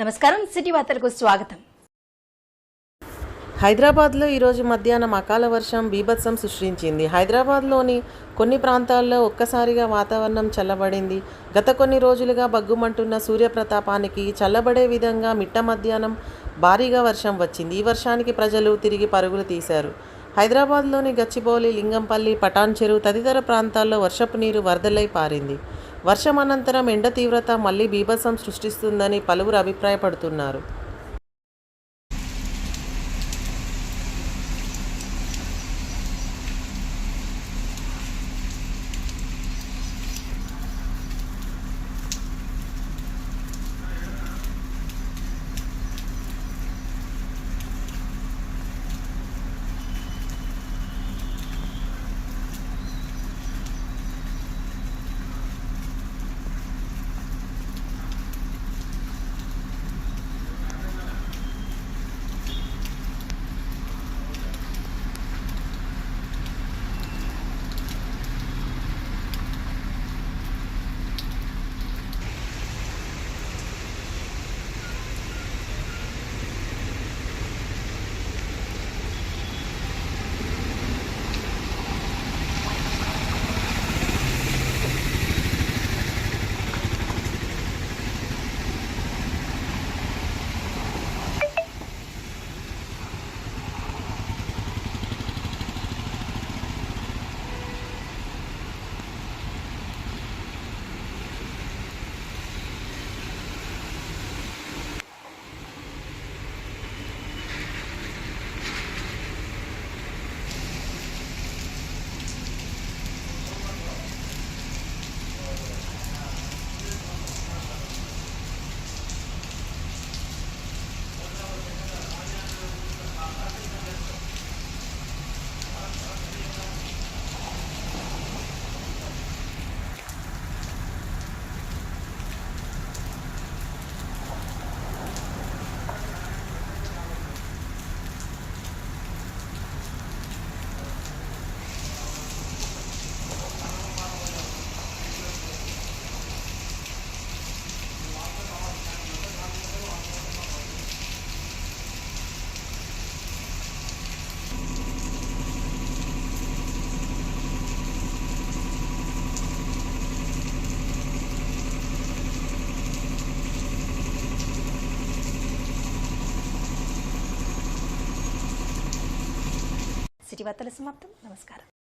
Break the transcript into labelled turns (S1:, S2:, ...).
S1: నమస్కారం సిటీ వార్తలకు స్వాగతం.
S2: హైదరాబాద్లో ఈరోజు మధ్యాహ్నం అకాల వర్షం బీభత్సం సృష్టించింది. హైదరాబాద్లోని కొన్ని ప్రాంతాల్లో ఒక్కసారిగా వాతావరణం చల్లబడింది. గత కొన్ని రోజులుగా బగ్గుమంటున్న సూర్యప్రతాపానికి చల్లబడే విధంగా మిట్ట మధ్యాహ్నం భారీగా వర్షం వచ్చింది. ఈ వర్షానికి ప్రజలు తిరిగి పరుగులు తీశారు. హైదరాబాద్లోని గచ్చిబౌలి లింగంపల్లి పటాన్ చెరువు తదితర ప్రాంతాల్లో వర్షపు నీరు వరదలై పారింది. వర్షం అనంతరం ఎండ తీవ్రత మళ్ళీ బీభత్సం సృష్టిస్తుందని పలువురు అభిప్రాయపడుతున్నారు.
S1: సిటీ సమాప్తం. నమస్కారం.